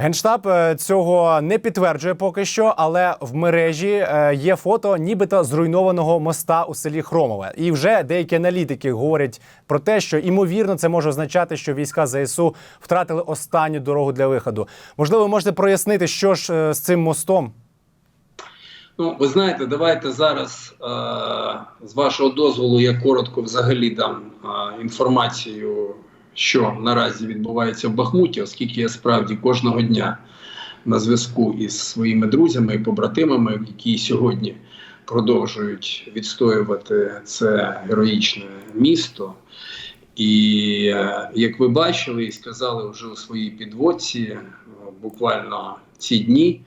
Генштаб е, цього не підтверджує поки що, але в мережі е, є фото, нібито зруйнованого моста у селі Хромове. І вже деякі аналітики говорять про те, що ймовірно це може означати, що війська ЗСУ втратили останню дорогу для виходу. Можливо, ви можете прояснити, що ж е, з цим мостом. Ну, ви знаєте, давайте зараз, з вашого дозволу, я коротко взагалі дам інформацію, що наразі відбувається в Бахмуті, оскільки я справді кожного дня на зв'язку із своїми друзями і побратимами, які сьогодні продовжують відстоювати це героїчне місто. І е, як ви бачили і сказали вже у своїй підводці, е, буквально ці дні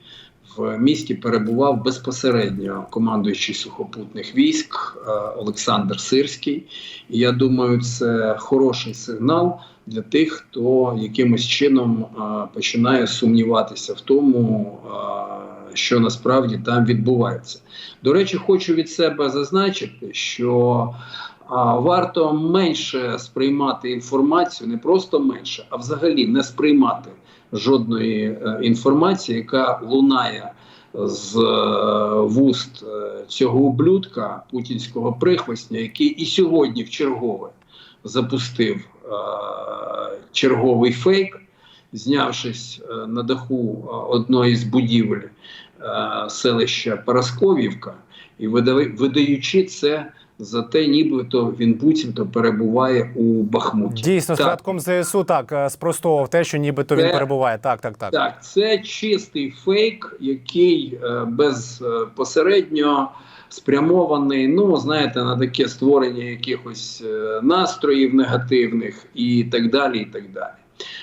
в місті перебував безпосередньо командуючий сухопутних військ е, Олександр Сирський. І я думаю, це хороший сигнал для тих, хто якимось чином е, починає сумніватися в тому, е, що насправді там відбувається. До речі, хочу від себе зазначити, що а, варто менше сприймати інформацію, не просто менше, а взагалі не сприймати жодної е, інформації, яка лунає з е, вуст е, цього ублюдка путінського прихвостня, який і сьогодні в чергове запустив черговий фейк, знявшись на даху одної з будівель селища Парасковівка, і видаючи це за те, нібито він буцімто перебуває у Бахмуті. Дійсно, Так. ЗСУ так е, спростовував те, що нібито він перебуває. Так, так, так. Так, це чистий фейк, який е, безпосередньо спрямований, ну знаєте, на таке створення якихось е, настроїв негативних і так далі. і так далі.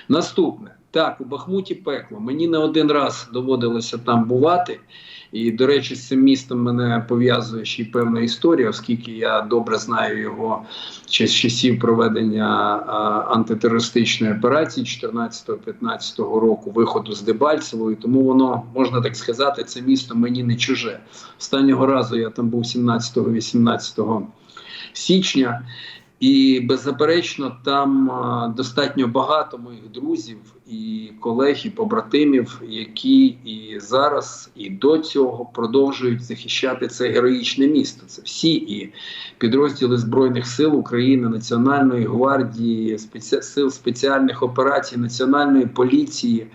Наступне. Так, у Бахмуті пекло. Мені не один раз доводилося там бувати. І, до речі, з цим містом мене пов'язує ще й певна історія, оскільки я добре знаю його ще з часів проведення а, антитерористичної операції 14-15 року, виходу з Дебальцевої. Тому воно можна так сказати, це місто мені не чуже. Останнього разу я там був 17-18 січня. І беззаперечно там достатньо багато моїх друзів і колег, і побратимів, які і зараз, і до цього продовжують захищати це героїчне місто. Це всі і підрозділи Збройних сил України, Національної гвардії, спеці... сил спеціальних операцій, Національної поліції.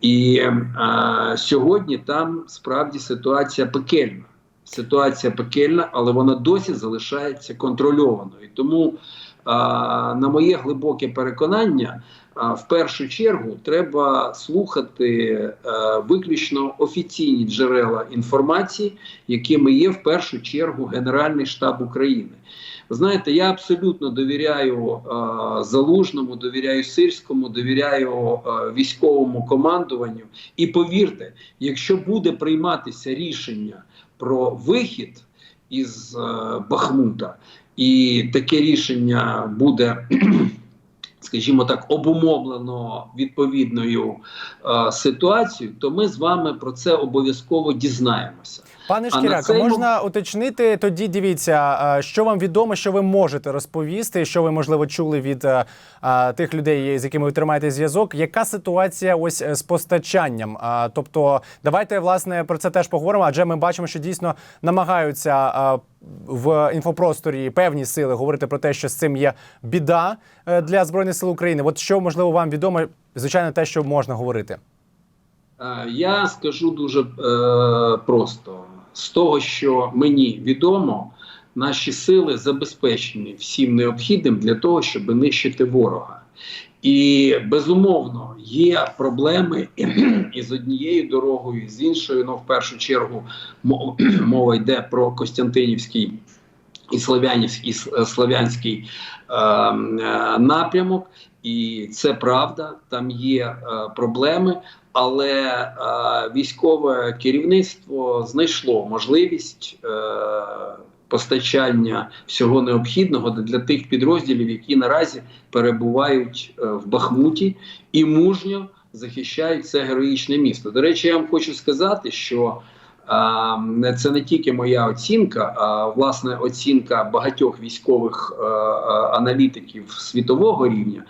І а, сьогодні там справді ситуація пекельна. Ситуація пекельна, але вона досі залишається контрольованою. Тому, на моє глибоке переконання, в першу чергу треба слухати виключно офіційні джерела інформації, якими є в першу чергу Генеральний штаб України. Ви знаєте, я абсолютно довіряю а, залужному, довіряю сирському, довіряю а, військовому командуванню. І повірте, якщо буде прийматися рішення про вихід із е, Бахмута, і таке рішення буде, скажімо так, обумовлено відповідною е, ситуацією, то ми з вами про це обов'язково дізнаємося. Пане Шкіряко, цей можна уточнити тоді. Дивіться, е, що вам відомо, що ви можете розповісти, що ви можливо чули від е, е, тих людей, з якими ви тримаєте зв'язок. Яка ситуація ось з постачанням? А, Тобто, давайте власне про це теж поговоримо, адже ми бачимо, що дійсно намагаються в інфопросторі певні сили говорити про те, що з цим є біда для збройних сил України. От що можливо вам відомо, звичайно, те, що можна говорити. Я скажу дуже е, просто: з того, що мені відомо, наші сили забезпечені всім необхідним для того, щоб нищити ворога. І безумовно є проблеми із однією дорогою, з іншою. Ну, в першу чергу, мова йде про Костянтинівський і Слов'янівський, і Слов'янський е, е, напрямок. І це правда, там є е, проблеми, але е, військове керівництво знайшло можливість е, постачання всього необхідного для тих підрозділів, які наразі перебувають е, в Бахмуті і мужньо захищають це героїчне місто. До речі, я вам хочу сказати, що не- це не тільки моя оцінка, а власне оцінка багатьох військових е, е, аналітиків світового рівня.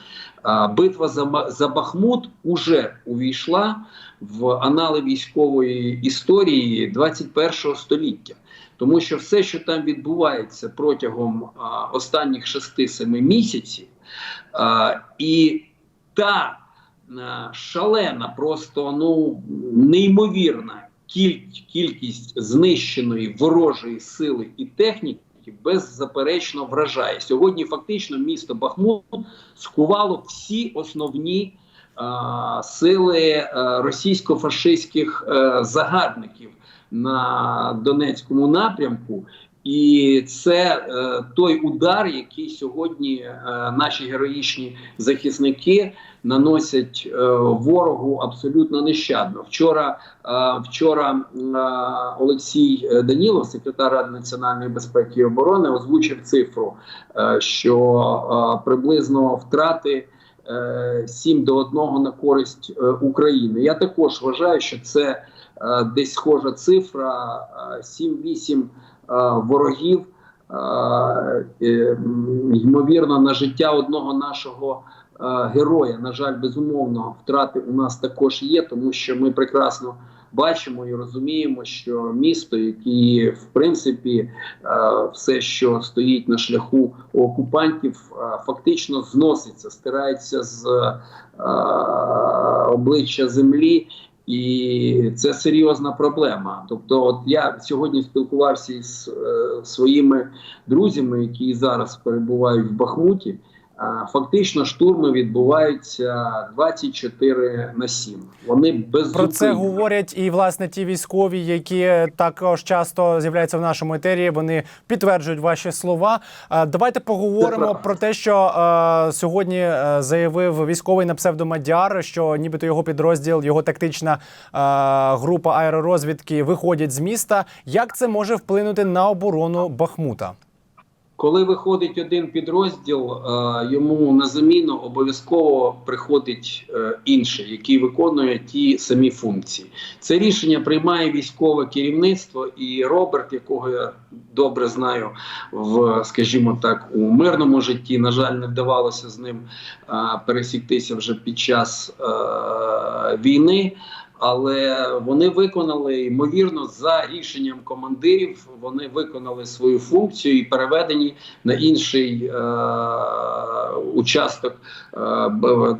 Битва за, за Бахмут уже увійшла в анали військової історії 21 століття. Тому що все, що там відбувається протягом а, останніх 6-7 місяців, а, і та а, шалена, просто ну неймовірна кіль- кількість знищеної ворожої сили і техніки беззаперечно вражає. Сьогодні фактично місто Бахмут скувало всі основні е, сили е, російсько-фашистських е, загарбників на Донецькому напрямку. І це е, той удар, який сьогодні е, наші героїчні захисники наносять е, ворогу абсолютно нещадно. Вчора, е, вчора е, Олексій Данілов, секретар Ради національної безпеки і оборони, озвучив цифру, е, що е, приблизно втрати. е, 7 до 1 на користь е, України. Я також вважаю, що це е, десь схожа цифра е, 7-8 е, ворогів, е, е, м, ймовірно, на життя одного нашого е, героя. На жаль, безумовно, втрати у нас також є, тому що ми прекрасно бачимо і розуміємо, що місто, яке в принципі е, все, що стоїть на шляху у окупантів, е, фактично зноситься, стирається з е, обличчя землі. І це серйозна проблема. Тобто, от я сьогодні спілкувався із е, своїми друзями, які зараз перебувають в Бахмуті. Фактично штурми відбуваються 24 на 7. Вони без Про це говорять і власне ті військові, які також часто з'являються в нашому етері. Вони підтверджують ваші слова. Давайте поговоримо про те, що е, сьогодні заявив військовий на псевдомадяр, що нібито його підрозділ, його тактична е, група аеророзвідки виходять з міста. Як це може вплинути на оборону Бахмута? Коли виходить один підрозділ, е, йому на заміну обов'язково приходить е, інший, який виконує ті самі функції. Це рішення приймає військове керівництво, і Роберт, якого я добре знаю в, скажімо так, у мирному житті. На жаль, не вдавалося з ним е, пересіктися вже під час війни. Але вони виконали ймовірно за рішенням командирів. Вони виконали свою функцію і переведені на інший е, участок, е,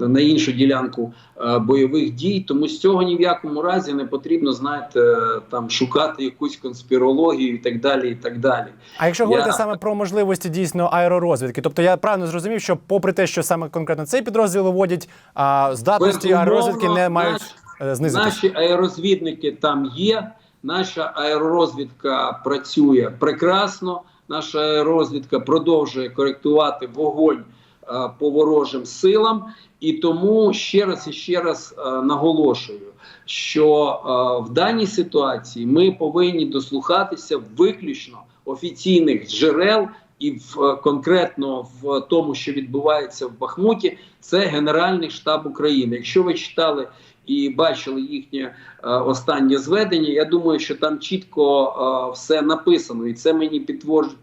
на іншу ділянку е, бойових дій. Тому з цього ні в якому разі не потрібно знаєте, там шукати якусь конспірологію і так далі. І так далі. А якщо Я- говорити саме про можливості дійсно аеророзвідки, тобто я правильно зрозумів, що попри те, що саме конкретно цей підрозділ виводять, а здатності аеророзвідки не мають е. Наші аеророзвідники там є. Наша аеророзвідка працює прекрасно. Наша аеророзвідка продовжує коректувати вогонь е, по ворожим силам. І тому ще раз і ще раз е, наголошую, що е, в даній ситуації ми повинні дослухатися виключно офіційних джерел. І в е, конкретно в тому, що відбувається в Бахмуті, це Генеральний штаб України. Якщо ви читали і бачили їхнє е, останнє зведення. Я думаю, що там чітко е, все написано, і це мені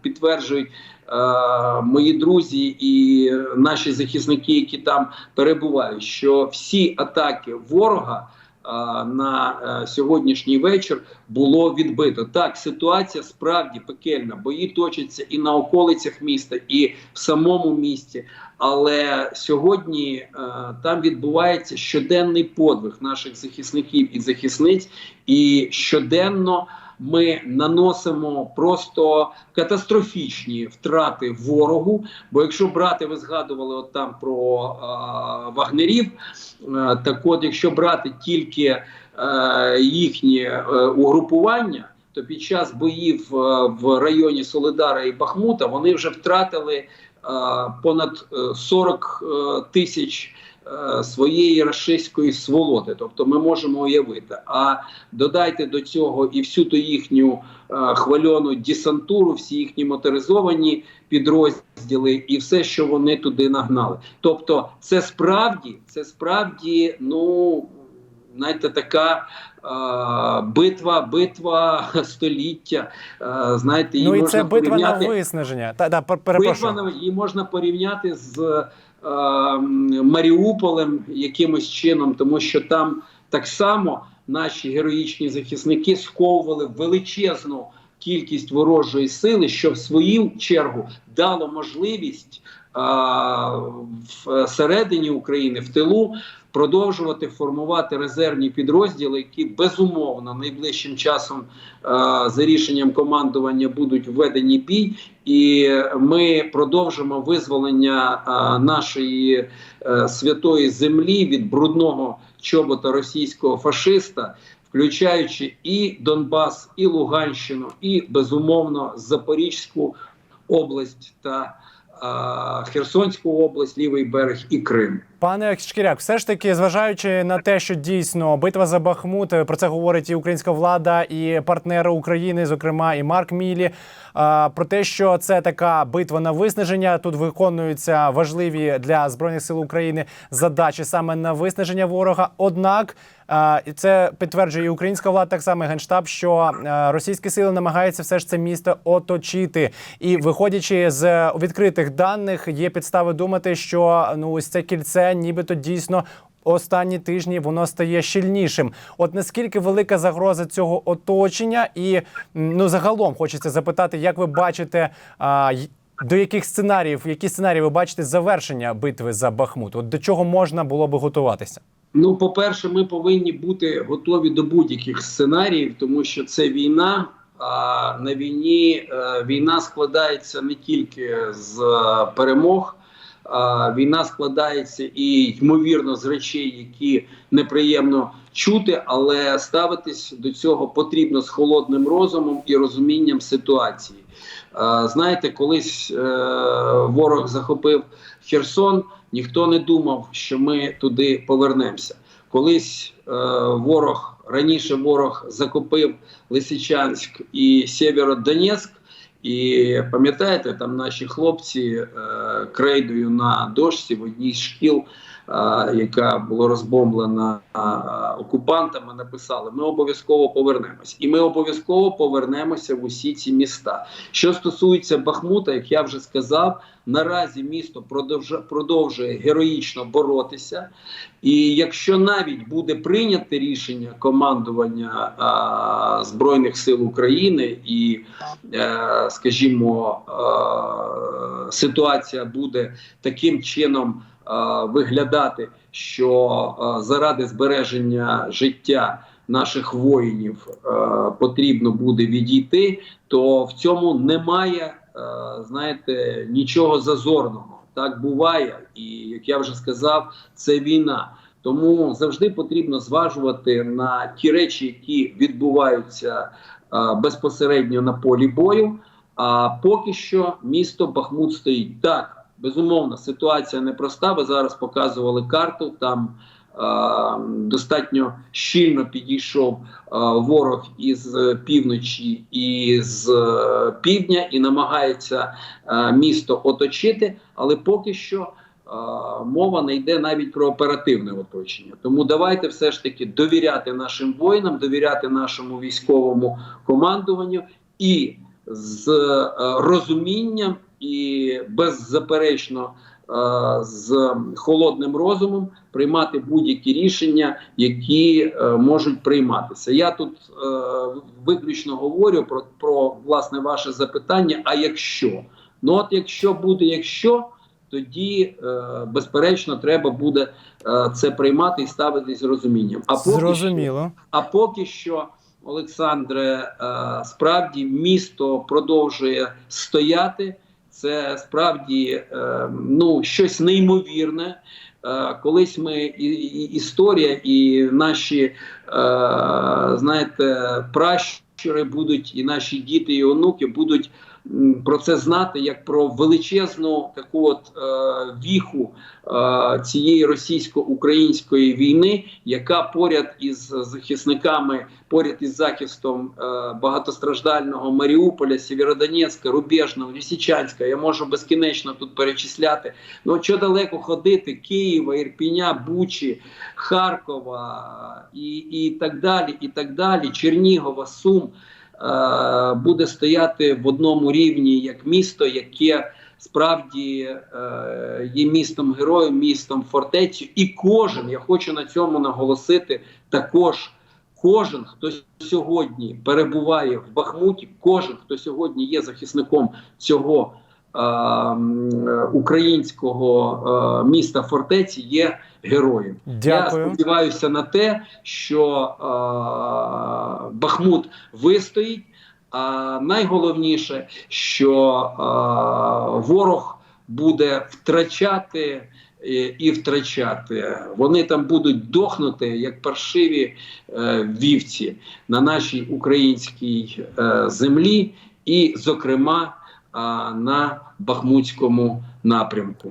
підтверджують е, мої друзі і наші захисники, які там перебувають. Що всі атаки ворога. На е, сьогоднішній вечір було відбито так. Ситуація справді пекельна. Бої точаться і на околицях міста, і в самому місті. Але сьогодні е, там відбувається щоденний подвиг наших захисників і захисниць, і щоденно ми наносимо просто катастрофічні втрати ворогу. Бо якщо брати, ви згадували от там про е, вагнерів, е, так от, якщо брати тільки е, їхні е, угрупування. То під час боїв е, в районі Солидара і Бахмута вони вже втратили е, понад е, 40 е, тисяч своєї рашистської сволоти. Тобто ми можемо уявити. А додайте до цього і всю ту їхню е, хвальону десантуру, всі їхні моторизовані підрозділи і все, що вони туди нагнали. Тобто, це справді, це справді, ну. Знаєте, така е, битва, битва століття. Знаєте, її Ну і можна це битва на виснаження. Та да, перепрошую. Битва її можна порівняти з Маріуполем якимось чином, тому що там так само наші героїчні захисники сковували величезну кількість ворожої сили, що в свою чергу дало можливість а, всередині України в тилу продовжувати формувати резервні підрозділи, які безумовно найближчим часом за рішенням командування будуть введені бій, і ми продовжимо визволення нашої святої землі від брудного чобота російського фашиста. Включаючи і Донбас, і Луганщину, і безумовно Запорізьку область та а, Херсонську область, лівий берег і Крим. Пане Шкіряк, все ж таки, зважаючи на те, що дійсно битва за Бахмут, про це говорить і українська влада, і партнери України, зокрема, і Марк Мілі. Про те, що це така битва на виснаження. Тут виконуються важливі для збройних сил України задачі саме на виснаження ворога. Однак і це підтверджує українська влада, так само генштаб, що російські сили намагаються все ж це місто оточити. І виходячи з відкритих даних, є підстави думати, що ну ось це кільце нібито дійсно. Останні тижні воно стає щільнішим. От наскільки велика загроза цього оточення, і ну загалом хочеться запитати, як ви бачите, а, до яких сценаріїв, які сценарії ви бачите завершення битви за Бахмут? От до чого можна було би готуватися? Ну, по-перше, ми повинні бути готові до будь-яких сценаріїв, тому що це війна. А на війні е, війна складається не тільки з е, перемог, а війна складається і ймовірно з речей, які неприємно чути, але ставитись до цього потрібно з холодним розумом і розумінням ситуації. Е, Знаєте, колись е, ворог захопив Херсон, ніхто не думав, що ми туди повернемося. Колись е, ворог раніше ворог закупив Лисичанськ і Сєвєродонецьк. І пам'ятаєте, там наші хлопці е, крейдою на дошці в одній з шкіл, яка була розбомблена окупантами, написали: ми обов'язково повернемось, і ми обов'язково повернемося в усі ці міста. Що стосується Бахмута, як я вже сказав, наразі місто продовжує, героїчно боротися. І якщо навіть буде прийнято рішення командування Збройних сил України і, е, скажімо, ситуація буде таким чином виглядати, що е, заради збереження життя наших воїнів е, потрібно буде відійти, то в цьому немає, е, знаєте, нічого зазорного. Так буває, і як я вже сказав, це війна. Тому завжди потрібно зважувати на ті речі, які відбуваються е, безпосередньо на полі бою. А поки що місто Бахмут стоїть. Так, безумовно, ситуація непроста. Ви зараз показували карту. Там е, достатньо щільно підійшов е, ворог із півночі і з е, півдня і намагається е, місто оточити, але поки що. е, Мова не йде навіть про оперативне оточення. Тому давайте все ж таки довіряти нашим воїнам, довіряти нашому військовому командуванню і з е, розумінням і беззаперечно е, з холодним розумом приймати будь-які рішення, які е, можуть прийматися. Я тут е, виключно говорю про, про власне ваше запитання. А якщо ну от якщо буде, якщо тоді е, безперечно треба буде е, це приймати і ставитись з розумінням. А поки що, Зрозуміло. а поки що, Олександре, е, справді місто продовжує стояти. Це справді е, ну, щось неймовірне. Е, колись ми історія, і наші е, знаєте, пращури будуть, і наші діти і онуки будуть про це знати як про величезну таку от е, віху е, цієї російсько-української війни, яка поряд із захисниками, поряд із захистом е, багатостраждального Маріуполя, Сєвєродонецька, Рубежного, Лісічанська, я можу безкінечно тут перечисляти. Ну що далеко ходити, Києва, Ірпіня, Бучі, Харкова і, і так далі, і так далі, Чернігова, Сум. Е, Буде стояти в одному рівні як місто, яке справді е, є містом героєм, містом фортецю. І кожен, я хочу на цьому наголосити, також кожен, хто сьогодні перебуває в Бахмуті, кожен, хто сьогодні є захисником цього українського е, міста фортеці, є героєм. Дякую. Я сподіваюся на те, що е, Бахмут вистоїть. А найголовніше, що е, ворог буде втрачати і втрачати. Вони там будуть дохнути як паршиві е, вівці на нашій українській е, землі, і, зокрема, на Бахмутському напрямку.